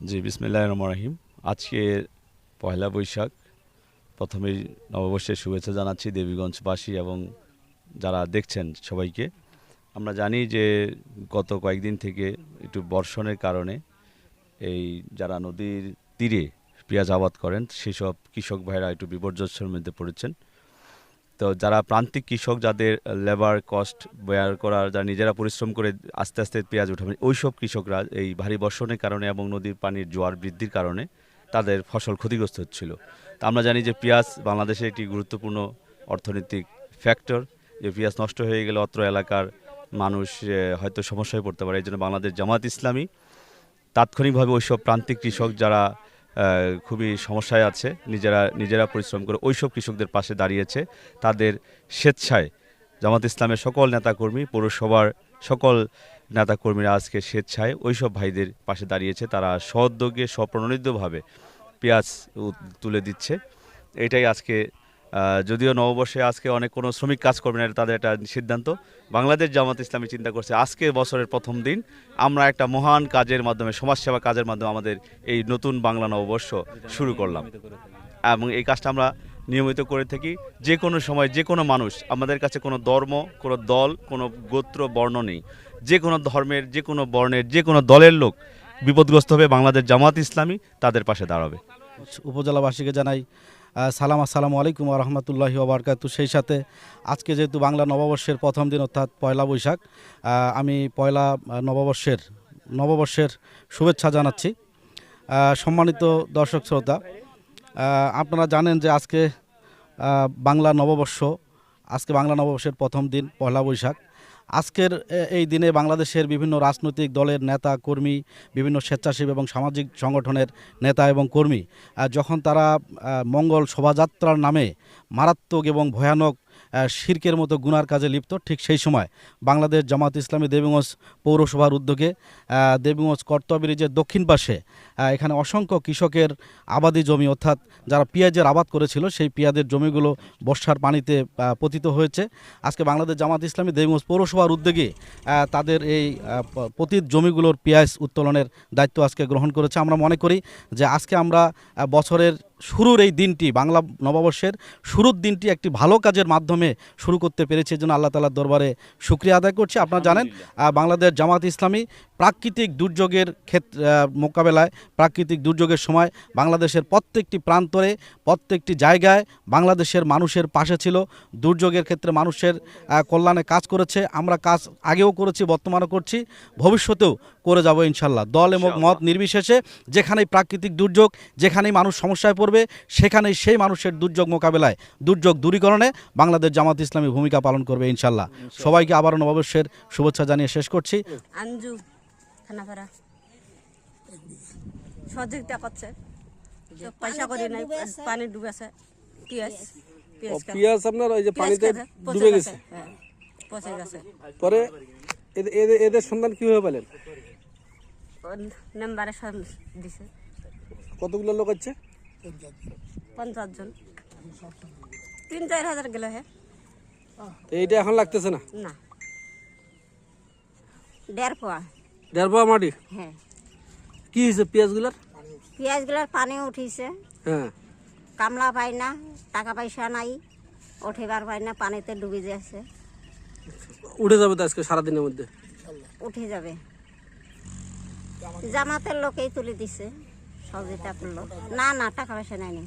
জি বিসমিল্লাহ রহমান রাহিম। আজকে পয়লা বৈশাখ। প্রথমেই নববর্ষের শুভেচ্ছা জানাচ্ছি দেবীগঞ্জবাসী এবং যারা দেখছেন সবাইকে। আমরা জানি যে গত কয়েকদিন থেকে একটু বর্ষণের কারণে এই যারা নদীর তীরে পেঁয়াজ আবাদ করেন, সেসব কৃষক ভাইরা একটু বিপর্যস্তের মধ্যে পড়েছেন। তো যারা প্রান্তিক কৃষক যাদের লেবার কস্ট ব্যয় করার, যারা নিজেরা পরিশ্রম করে আস্তে আস্তে পেঁয়াজ উঠাবেন ওই সব কৃষকরা এই ভারী বর্ষণের কারণে এবং নদীর পানির জোয়ার বৃদ্ধির কারণে তাদের ফসল ক্ষতিগ্রস্ত হচ্ছিল। তা আমরা জানি যে পেঁয়াজ বাংলাদেশে একটি গুরুত্বপূর্ণ অর্থনৈতিক ফ্যাক্টর যে পেঁয়াজ নষ্ট হয়ে গেলে অত্র এলাকার মানুষ হয়তো সমস্যায় পড়তে পারে। এই জন্য বাংলাদেশ জামাত ইসলামী তাৎক্ষণিকভাবে ওইসব প্রান্তিক কৃষক যারা খুবই সমস্যায় আছে। নিজেরা নিজেরা পরিশ্রম করে ওইসব কৃষকদের পাশে দাঁড়িয়েছে। তাদের স্বেচ্ছায় জামাত ইসলামের সকল নেতাকর্মী, পৌরসভার সকল নেতাকর্মীরা আজকে স্বেচ্ছায় ওইসব ভাইদের পাশে দাঁড়িয়েছে। তারা সদ্যোগে স্বপ্রণোদিতভাবে পেঁয়াজ তুলে দিচ্ছে। এটাই আজকে যদিও নববর্ষে আজকে অনেক কোনো শ্রমিক কাজ করবে না তাদের একটা সিদ্ধান্ত। বাংলাদেশ জামাত ইসলামী চিন্তা করছে, আজকে বছরের প্রথম দিন আমরা একটা মহান কাজের মাধ্যমে, সমাজসেবা কাজের মাধ্যমে আমাদের এই নতুন বাংলা নববর্ষ শুরু করলাম। এবং এই কাজটা আমরা নিয়মিত করে থাকি। যে কোনো সময় যে কোনো মানুষ, আমাদের কাছে কোনো ধর্ম, কোনো দল, কোনো গোত্র, বর্ণ নেই। যে কোনো ধর্মের, যে কোনো বর্ণের, যে কোনো দলের লোক বিপদগ্রস্ত হবে, বাংলাদেশ জামাত ইসলামী তাদের পাশে দাঁড়াবে। উপজেলাবাসীকে জানাই সালাম, আসসালামু আলাইকুম রহমতুল্লাহি ওবরকাতু সেই সাথে আজকে যেহেতু বাংলা নববর্ষের প্রথম দিন, অর্থাৎ পয়লা বৈশাখ আমি পয়লা নববর্ষের নববর্ষের শুভেচ্ছা জানাচ্ছি। সম্মানিত দর্শক শ্রোতা আপনারা জানেন যে আজকে বাংলা নববর্ষ, আজকে বাংলা নববর্ষের প্রথম দিন, পয়লা বৈশাখ। আজকের এই দিনে বাংলাদেশের বিভিন্ন রাজনৈতিক দলের নেতা, কর্মী, বিভিন্ন স্বেচ্ছাসেবী এবং সামাজিক সংগঠনের নেতা এবং কর্মী যখন তারা মঙ্গল শোভাযাত্রার নামে মারাত্মক এবং ভয়ানক শির্কের মতো গুনার কাজে লিপ্ত। ঠিক সেই সময় বাংলাদেশ জামাত ইসলামী দেবীগঞ্জ পৌরসভার উদ্যোগে দেবীগঞ্জ কর্তব্য ব্রিজের দক্ষিণ পাশে এখানে অসংখ্য কৃষকের আবাদি জমি, অর্থাৎ যারা পেঁয়াজের আবাদ করেছিল, সেই পেঁয়াজের জমিগুলো বর্ষার পানিতে পতিত হয়েছে। আজকে বাংলাদেশ জামাত ইসলামী দেবীগঞ্জ পৌরসভার উদ্যোগে তাদের এই পতিত জমিগুলোর পেঁয়াজ উত্তোলনের দায়িত্ব আজকে গ্রহণ করেছে। আমরা মনে করি যে আজকে আমরা বছরের শুরুর এই দিনটি বাংলা নববর্ষের শুরুর দিনটি একটি ভালো কাজের মাধ্যমে শুরু করতে পেরেছে এই জন্য আল্লাহ তালার দরবারে শুক্রিয়া আদায় করছি। আপনারা জানেন বাংলাদেশ জামাত ইসলামী প্রাকৃতিক দুর্যোগের ক্ষেত্রে মোকাবেলায় প্রাকৃতিক দুর্যোগের সময় বাংলাদেশের প্রত্যেকটি প্রান্তরে প্রত্যেকটি জায়গায় বাংলাদেশের মানুষের পাশে ছিল। দুর্যোগের ক্ষেত্রে মানুষের কল্যাণে কাজ করেছে। আমরা কাজ আগেও করেছি বর্তমানে করছি। ভবিষ্যতেও করে যাব ইনশাল্লাহ দল এবং মত নির্বিশেষে যেখানেই প্রাকৃতিক দুর্যোগ যেখানেই মানুষ সমস্যায় পড়বে সেখানেই সেই মানুষের দুর্যোগ মোকাবেলায় দুর্যোগ দূরীকরণে বাংলাদেশ জামাত ইসলামী ভূমিকা পালন করবে ইনশাল্লাহ। সবাইকে আবারও নববর্ষের শুভেচ্ছা জানিয়ে শেষ করছি। আঞ্জু থানাপাড়া সহযোগিতা করছে। পয়সা করি নাই পানি ডুবেছে পেঁয়াজ ও, পেঁয়াজ খা- পেঁয়াজ আপনার ওই যে পানিতে ডুবে গেছে। পচে গেছে। পরে এদের- এদের এদের সন্ধান কীভাবে পেলেন? নাম্বারে দিছে। কতগুলো লোক হচ্ছে পঞ্চাশ জন। তিন চার হাজার গেল হ্যাঁ এইটা এখন লাগতেছে না? না। দেড় পোয়া। দেড় পাওয়া মাটি? হ্যাঁ কি হয়েছে পেঁয়াজগুলোর? পেঁয়াজগুলোর পানি উঠিছে। হ্যাঁ। কামলা পাই না টাকা পয়সা নাই উঠিবার পাই না পানিতে ডুবে যাচ্ছে। উঠে যাবে তো আজকে সারাদিনের মধ্যে? উঠে যাবে। জামাতের লোকেই তুলে দিছে। সহযোগিতা করল না না টাকা পয়সা নেয়নি।